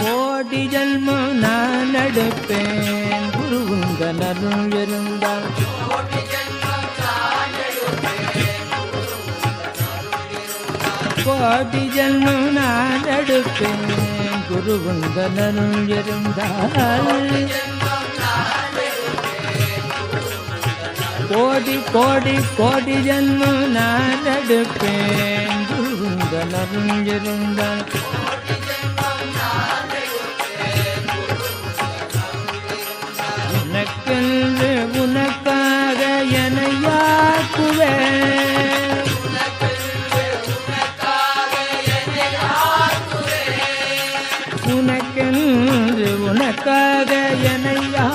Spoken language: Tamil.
கோடி ஜன்மம் நான் எடுப்பேன். குருவுந்தன் அருள் இருந்தால் கோடி ஜன்மம் நான் எடுப்பேன். குருவுந்தன் அருள் இருந்தால் கோடி கோடி கோடி ஜன்மம் நான் எடுப்பேன். குருவுந்தன் அருள் இருந்தால் உனக்கென்று உனக்காக எனையாக்குவேன் உனக்கென்று உனக்காக எனையா